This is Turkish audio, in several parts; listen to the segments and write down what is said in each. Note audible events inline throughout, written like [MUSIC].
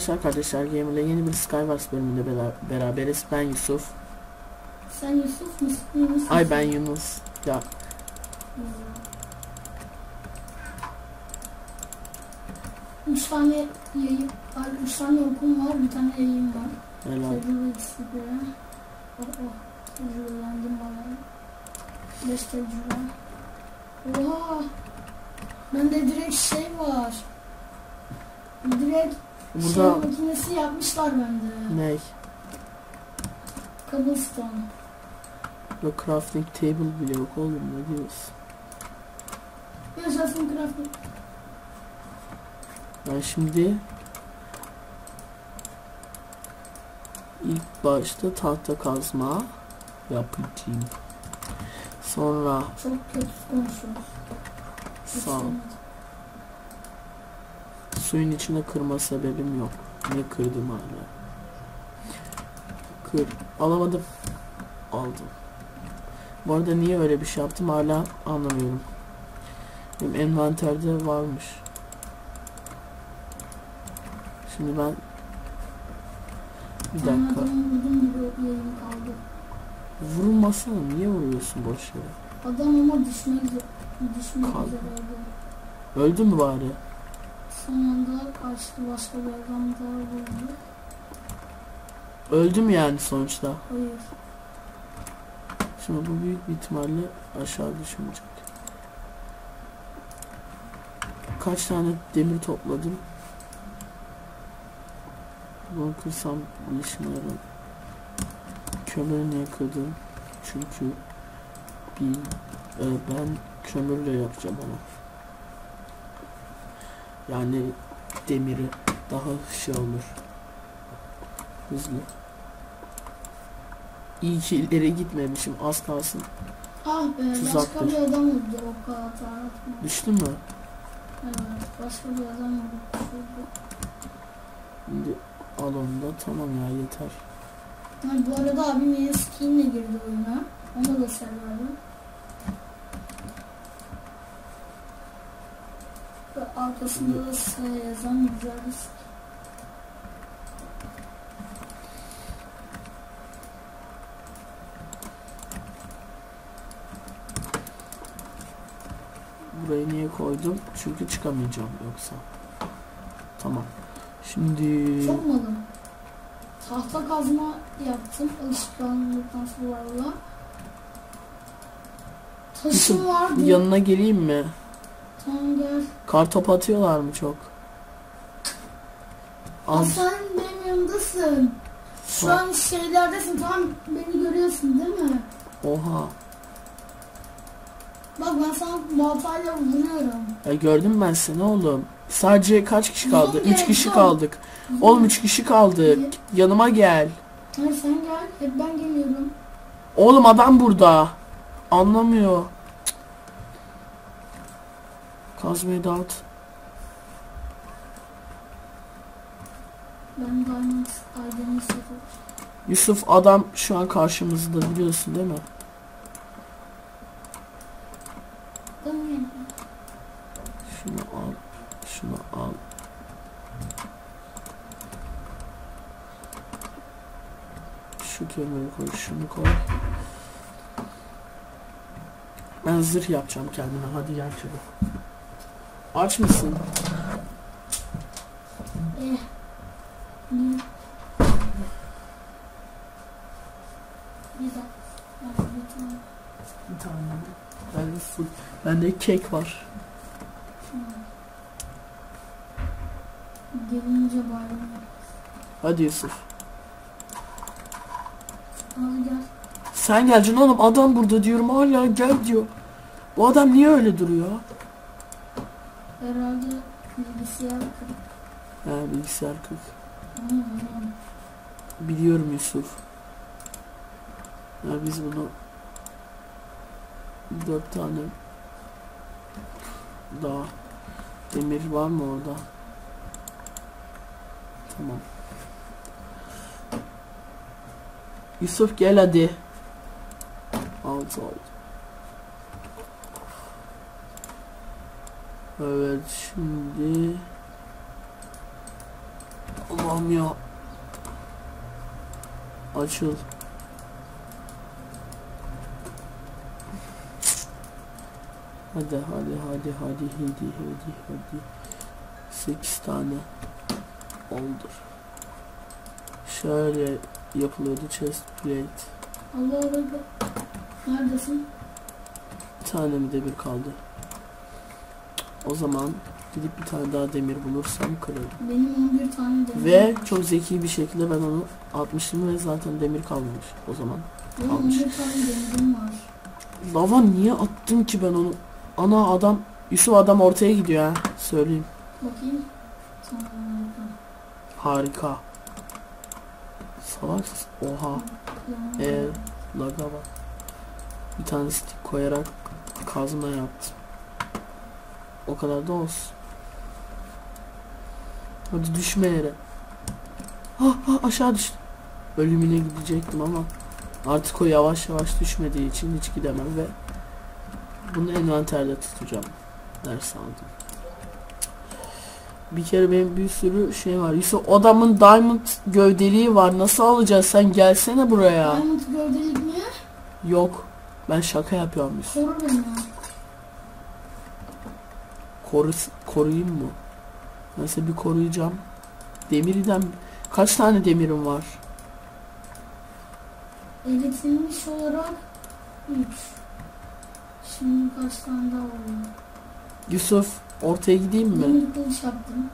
Arkadaşlar kardeşler Gamer'la yeni bir Skywars bölümünde bera- beraberiz. Ben Yusuf. Sen Yusuf musun? Yunus Ay ben Yunus. Ya Üç tane yayın, ay, üç tane okum var, bir tane yayın var. helal. Tecrübe ikisi de. Oh oh, tecrübelendim bana. Beş tecrübe. Oha! Bende direkt şey var. Direkt şey Burada makinesi yapmışlar bende. ne? Cobblestone. Burada crafting table bile yok oğlum ne diyorsun? Yaşasın crafting. Ben şimdi ilk başta tahta kazma yapacağım. Sonra Çok kötü konuşuyoruz. Sağ ol. Suyun içine kırma sebebim yok. Ne kırdım hala? Kır. Alamadım. Aldım. Bu arada niye öyle bir şey yaptım hala anlamıyorum. Benim envanterde varmış. Şimdi ben bir dakika. Vurulmasana niye vuruyorsun boş yere? Adam ama düşmek, düşmek. Öldü mü bari? Son anda karşıda başka bir adam daha vurdu. Öldü mü yani sonuçta? Hayır. Şimdi bu büyük bir ihtimalle aşağı düşmeyecek. Kaç tane demir topladım? Bunu kırsam bir işime yarar. Kömürü niye kırdım? Çünkü bir, e, ben kömürle yapacağım onu. Yani demiri daha şey olur. Hızlı. İyi ki ileri gitmemişim. Az kalsın. Ah be başka Tuzaktır. bir adam vurdu o kadar. Düştü mü? Evet başka bir adam vurdu. Şimdi al onu da tamam ya yeter. Ha, bu arada abim yeni skinle girdi oyuna. Onu da severdim. Ve arkasında da S yazan güzel bir. Burayı niye koydum? Çünkü çıkamayacağım yoksa. Tamam. Şimdi Çok malım. Tahta kazma yaptım alışkanlıktan sonra. Taşım vardı. yanına geleyim mi? Tamam gel. Kar topu atıyorlar mı çok? Az. sen benim yanımdasın. Şu Ha. an şeylerdesin tamam beni görüyorsun değil mi? Oha. Bak ben sana baltayla vuruyorum. Ya gördüm ben seni oğlum. Sadece kaç kişi kaldı? Uzun 3 kişi kaldık. Oğlum 3 kişi kaldık. Yanıma gel. Hayır sen gel. Hep ben geliyorum. Oğlum adam burada. Anlamıyor. Kazmayı dağıt. Ben Diamond Aydın'ı seviyorum. Yusuf adam şu an karşımızda biliyorsun değil mi? Değil mi? Şunu al. Şunu al. Şu kömürü koy. Şunu koy. Ben zırh yapacağım kendime. Hadi gel çabuk. Aç mısın? Bir tane. Bende full. Bende kek var. Gelince bayram. Hadi Yusuf. Al gel. Sen geleceksin oğlum. Adam burada diyorum. Hala gel diyor. Bu adam niye öyle duruyor? Herhalde bilgisayar kırık. He bilgisayar kırık. Hı, hı. Biliyorum Yusuf. Ya biz bunu dört tane daha demir var mı orada? Tamam. Yusuf gel hadi. Altı oldu. Evet şimdi Allah'ım ya. Açıl. Hadi hadi hadi hadi hadi hadi hadi. 8 tane oldur. Şöyle yapılıyordu chest plate. Allah Allah. Neredesin? Bir tane mi demir kaldı? O zaman gidip bir tane daha demir bulursam kırarım. Benim 11 tane demir Ve çok zeki bir şekilde ben onu atmıştım ve zaten demir kalmamış o zaman. Benim almış. 11 tane demirim var. Lava niye attım ki ben onu? Ana adam Yusuf adam ortaya gidiyor ha. Söyleyeyim. Bakayım. Harika. Salak. Oha. Ee, laga bak. Bir tane stick koyarak kazma yaptım. O kadar da olsun. Hadi düşme yere. Ah, ah aşağı düştüm. Ölümüne gidecektim ama artık o yavaş yavaş düşmediği için hiç gidemem ve bunu envanterde tutacağım. Ders aldım. Bir kere benim bir sürü şey var. Yusuf adamın diamond gövdeliği var. Nasıl alacağız? Sen gelsene buraya. Diamond gövdelik mi? Yok. Ben şaka yapıyorum Yusuf. Koru beni. Ya. Koru, koruyayım mı? Nasıl bir koruyacağım? Demirden kaç tane demirim var? Eritilmiş olarak 3. Şimdi kaç tane daha oluyor? Yusuf ortaya gideyim mi? Demir kılıç yaptım.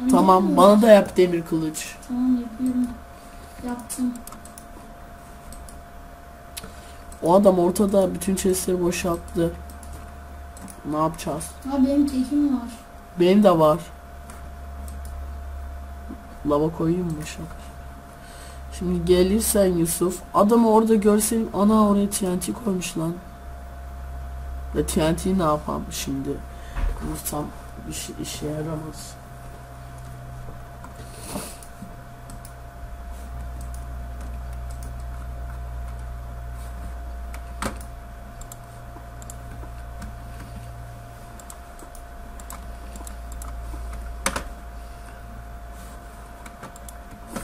Yani Tamam demir- bana da yap demir kılıç. Tamam yapıyorum. Yaptım. O adam ortada bütün chestleri boşalttı. Ne yapacağız? Ha benim tekim var. Benim de var. Lava koyayım mı şaka? Şimdi gelirsen Yusuf adamı orada görsen ana oraya TNT koymuş lan. Ve TNT'yi ne yapalım şimdi? Vursam bir şey işe yaramaz.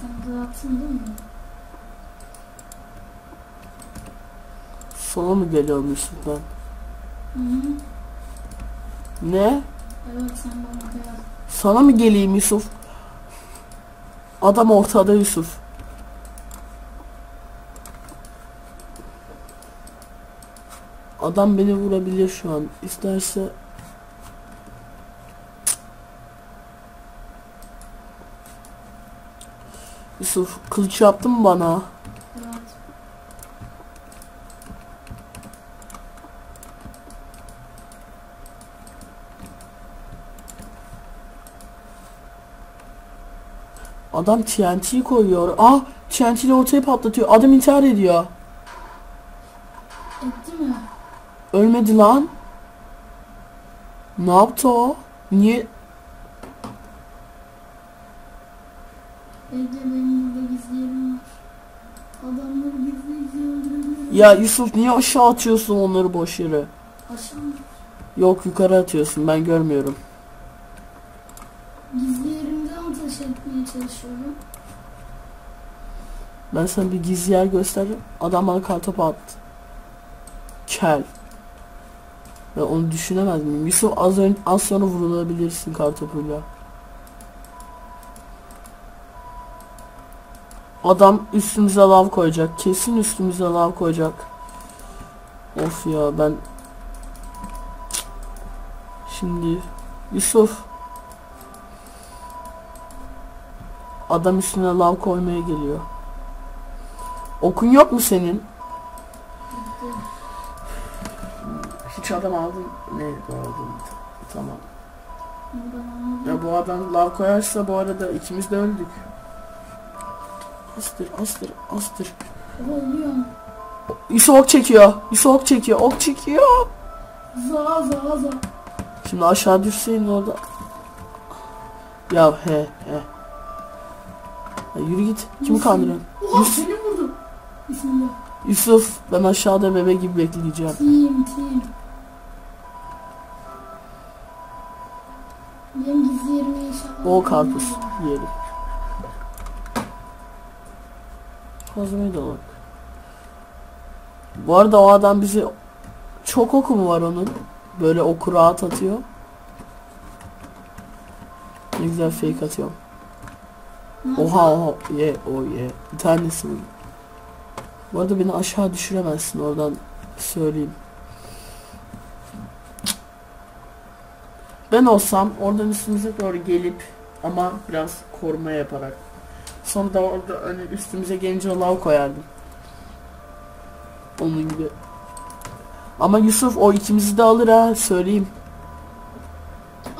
Sen de yaptın değil mi? Sona mı geliyorum Yusuf ben? Hı hı. Ne? Evet sen bana gel. Sana mı geleyim Yusuf? Adam ortada Yusuf. Adam beni vurabilir şu an. İsterse Yusuf kılıç yaptın mı bana? Evet. Adam TNT koyuyor. Ah TNT ile ortaya patlatıyor. Adam intihar ediyor. Etti mi? Ölmedi lan. Ne yaptı o? Niye? Ya Yusuf niye aşağı atıyorsun onları boş yere? Aşağı mı? Yok yukarı atıyorsun ben görmüyorum. Gizli yerimden ateş etmeye çalışıyorum. Ben sana bir gizli yer göstereceğim. Adam bana kartopu attı. Kel. Ben onu düşünemez miyim? Yusuf az, ön, az sonra vurulabilirsin kartopuyla. Adam üstümüze lav koyacak. Kesin üstümüze lav koyacak. Of ya ben... Şimdi... Yusuf. Adam üstüne lav koymaya geliyor. Okun yok mu senin? Hiç adam aldın. Ne aldın? Tamam. Ya bu adam lav koyarsa bu arada ikimiz de öldük. Astır, astır, astır. Ölüyorum. Yusuf ok çekiyor. Yusuf ok çekiyor. Ok çekiyor. Za za za. Şimdi aşağı düşseydin orada. Ya he he. Ya yürü git. Kimi kandırıyorsun? Oha Yus- seni vurdum. Bismillah. Yusuf ben aşağıda bebe gibi bekleyeceğim. Team team. Benim gizli yerime inşallah. Bol karpuz yiyelim. Bak. Bu arada o adam bizi çok oku mu var onun? Böyle oku rahat atıyor. Ne güzel fake atıyor. Oha oha ye o ye. Bir tanesi mi? Bu arada beni aşağı düşüremezsin oradan söyleyeyim. Ben olsam oradan üstümüze doğru gelip ama biraz koruma yaparak sonra da orada hani üstümüze gelince lav koyardım. Onun gibi. Ama Yusuf o ikimizi de alır ha söyleyeyim.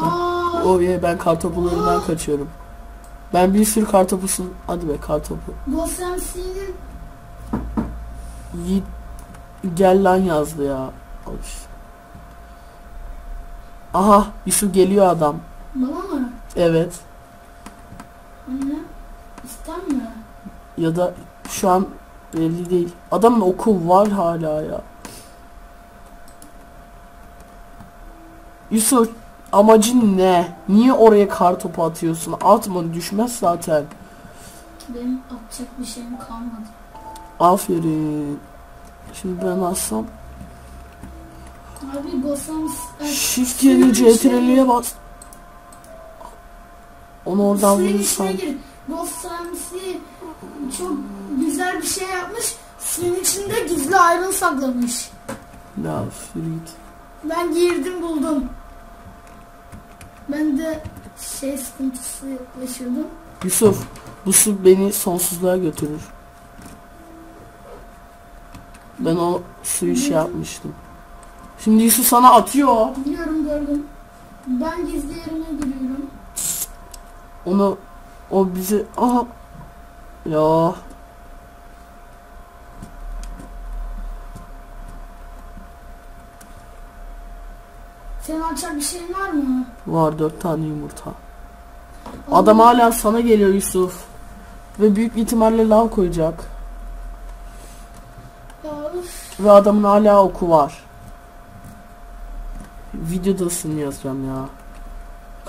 Aa, O ye ben kartopularından kaçıyorum. Ben bir sürü kartopusun. Hadi be kartopu. Ghost MC'nin Yiğit gel lan yazdı ya. İşte. Aha Yusuf geliyor adam. bana mı? Evet. Ya da şu an belli değil. Adamın oku var hala ya. Yusuf amacın ne? Niye oraya kar topu atıyorsun? Atma düşmez zaten. Benim atacak bir şeyim kalmadı. Aferin. Şimdi ben alsam. Abi Ghost MC... Shift yeni CTRL'ye bas. Onu oradan vurursan. MC çok güzel bir şey yapmış. Suyun içinde gizli ayrın saklamış. Ya yürü git. Ben girdim buldum. Ben de şey sıkıntısı yaşadım. Yusuf bu su beni sonsuzluğa götürür. Ben o suyu şey yapmıştım. Şimdi Yusuf sana atıyor. Biliyorum gördüm. Ben gizli yerime giriyorum. Onu o bizi aha ya Senin açacak bir şeyin var mı? var dört tane yumurta. Adam hala sana geliyor Yusuf. Ve büyük ihtimalle lav koyacak. Ya, üf. Ve adamın hala oku var. Videodasını yazacağım ya.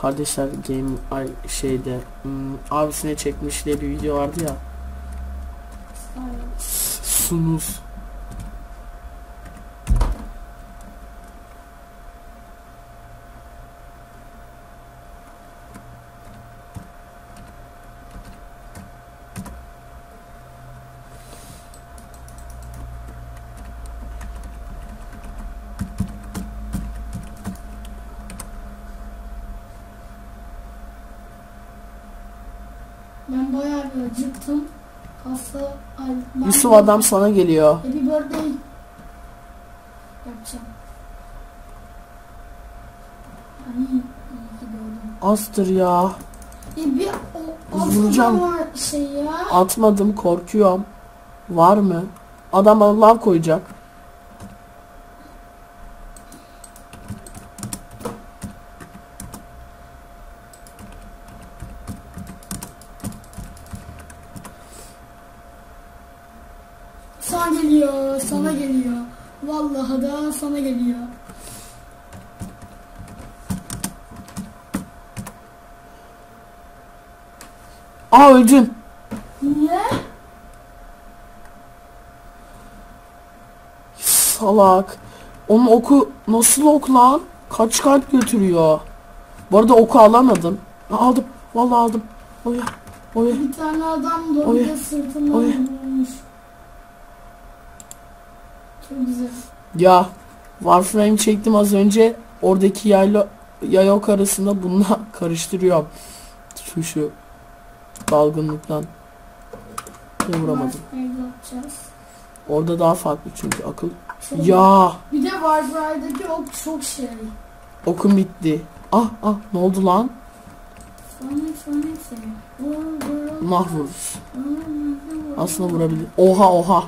Kardeşler game ay şeyde hmm, abisine çekmiş diye bir video vardı ya. S- Sunuz. Ben bayağı bir acıktım. Pasta ay, ben Yusuf adam sana geliyor. Happy birthday yapacağım. Ay. Astır ya. E bir o Vuracağım. şey ya. Atmadım korkuyorum. Var mı? Adam lav koyacak. Sana geliyor, sana geliyor. Vallahi da sana geliyor. Aa öldüm. Niye? Salak. Onun oku nasıl ok lan? Kaç kalp götürüyor? Bu arada oku alamadım. Ha, Aldım. Vallahi aldım. Oya. Oya. Bir tane adam da Oy. bir de sırtından Oy. vurulmuş. Çok güzel. Ya Warframe çektim az önce. Oradaki yayla yayok arasında bununla [LAUGHS] karıştırıyorum. Şu şu dalgınlıktan. Vuramadım. Orada daha farklı çünkü akıl. Çok Ya Bir de Warframe'deki ok çok şey. okum bitti. Ah ah ne oldu lan? Vur. Aslında vurabilir. Oha oha.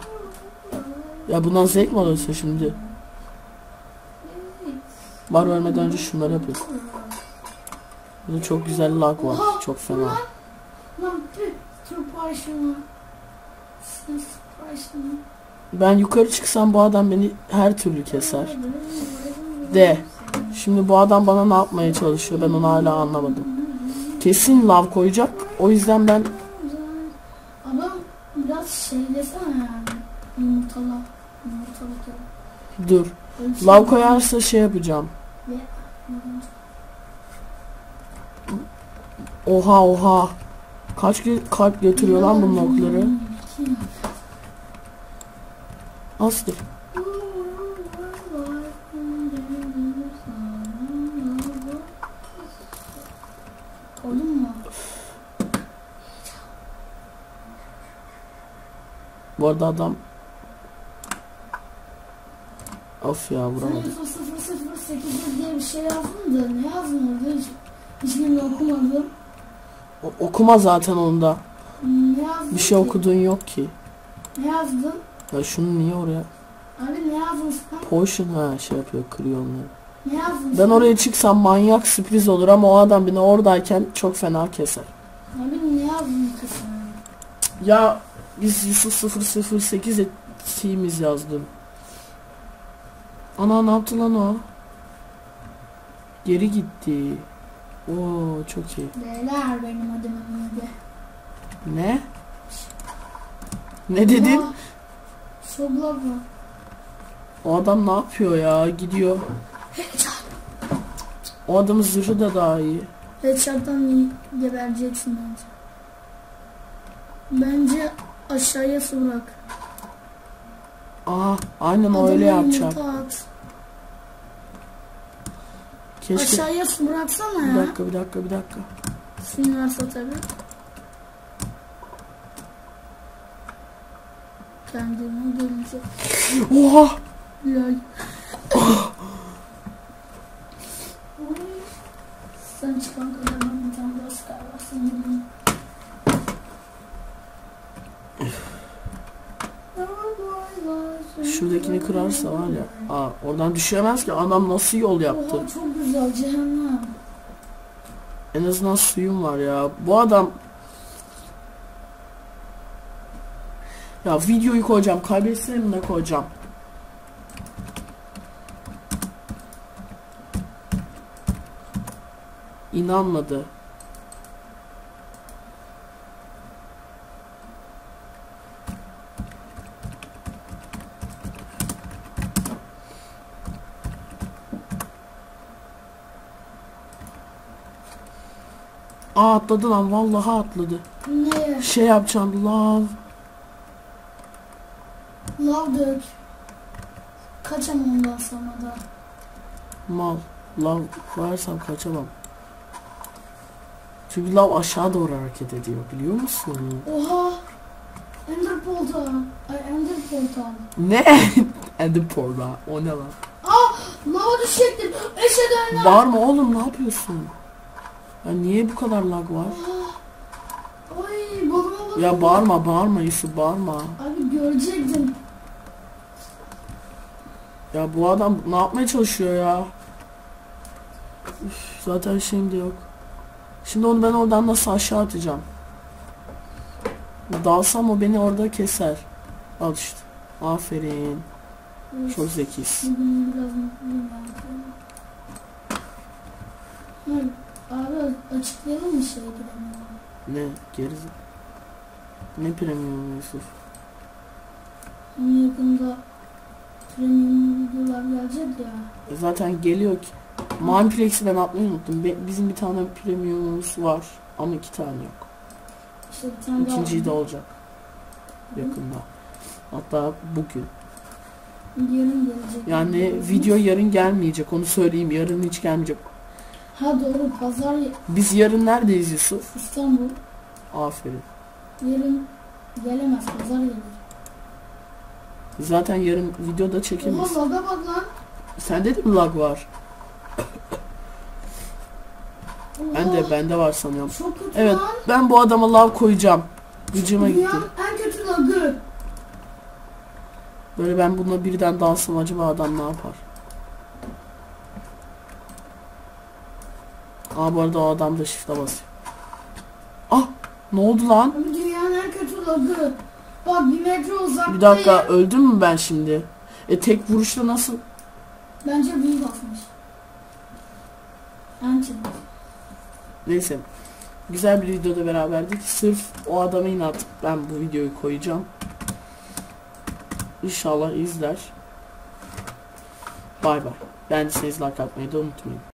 Ya bundan zevk mi alıyorsun şimdi? Var ölmeden önce şunları yapıyoruz. Burada çok güzel lag var. Çok fena. Lan tüh. Ben yukarı çıksam bu adam beni her türlü keser. De. Şimdi bu adam bana ne yapmaya çalışıyor ben onu hala anlamadım. Kesin lav koyacak. O yüzden ben Adam Biraz şeylesene yani. Yumurtala. Yumurtalık yap. Dur. Şey Lav koyarsa şey yapacağım. Oha oha. Kaç kalp götürüyor lan bunun okları? Mu? Bu arada adam Of ya vuramadım. Yusuf 0008 diye bir şey yazdın da ne yazdın orada hiç hiçbirini okumadım. O- okuma zaten onda. Ne Bir şey ki? okuduğun yok ki. Ne yazdın? Ya şunu niye oraya? Abi ne sen? Potion ha şey yapıyor kırıyor onları. Ne yazdın Ben oraya çıksam manyak sürpriz olur ama o adam beni oradayken çok fena keser. Abi ne ki sen? Ya biz Yusuf 008 ettiğimiz yazdım. Ana ne yaptı lan o? Geri gitti. Oo çok iyi. Beyler benim adım Ömür'de. Ne? Ne dedin? Soblava. O adam ne yapıyor ya? Gidiyor. O adamın zırhı da daha iyi. Headshot'tan iyi gebereceksin bence. Bence aşağıya su bırak. Aa aynen o Adama öyle at. Keşke. Aşağıya su bıraksana Bir ya. dakika bir dakika bir dakika. Varsa tabii. Kendime gelince. Oha! Lol. Sen çıkan kadar ben bir tane daha Sky var sanırım. Şuradakini kırarsa var ya. Aa oradan düşemez ki. Adam nasıl yol yaptı? Oha çok güzel cehennem. En azından suyum var ya. Bu adam Ya videoyu koyacağım. Kaybetsem ne koyacağım? İnanmadı. Aa atladı lan vallahi atladı. Ne? Şey yapacağım love. Dök. Kaçam ondan sonra da. Mal. Lav koyarsam kaçamam. Çünkü lav aşağı doğru hareket ediyor biliyor musun? Oha. Ender portal. Ay Ender portal. Ne? [LAUGHS] Ender portal. O ne lan? Aa lava düşecektim. Eşeden Bağırma oğlum ne yapıyorsun? Ya niye bu kadar lag var? Ay balıma bak. Ya bağırma bağırma Yusuf bağırma. Abi görecektin. Ya bu adam ne yapmaya çalışıyor ya? Üf, zaten şeyim de yok. Şimdi onu ben oradan nasıl aşağı atacağım? Dalsam o beni orada keser. Al işte. Aferin. Çok zekisin. Abi açıklayalım mı şey. Ne? Geriz. Ne premium Yusuf? Yakında premium videolar gelecek ya. Zaten geliyor ki. Mineplex'i ben atmayı unuttum. Be- bizim bir tane premiumumuz var. Ama iki tane yok. İşte bir tane İkinciyi de olacak. Yakında. Hatta bugün. Yarın gelecek. Yani video yarın gelmeyecek. Onu söyleyeyim. Yarın hiç gelmeyecek. Ha doğru pazar Biz yarın neredeyiz Yusuf? İstanbul. Aferin. Yarın gelemez pazar gelir. Zaten yarın videoda çekemeyiz. Oha laga bak lan. Sende de mi lag var? Ben de bende var sanıyorum. Çok kötü Evet lan. ben bu adama lav koyacağım. Gıcıma gitti. Dünyanın en kötü lagı. Böyle ben buna birden dalsam acaba adam ne yapar? Aa bu arada o adam da shift'e basıyor. Ah ne oldu lan? Dünyanın en kötü lagı. Bak bir metre. Bir dakika öldüm mü ben şimdi? E tek vuruşta nasıl? Bence büyü basmış. En çabuk. Neyse. güzel bir videoda beraberdik. Sırf o adama inat ben bu videoyu koyacağım. İnşallah izler. Bay bay. Beğendiyseniz like atmayı da unutmayın.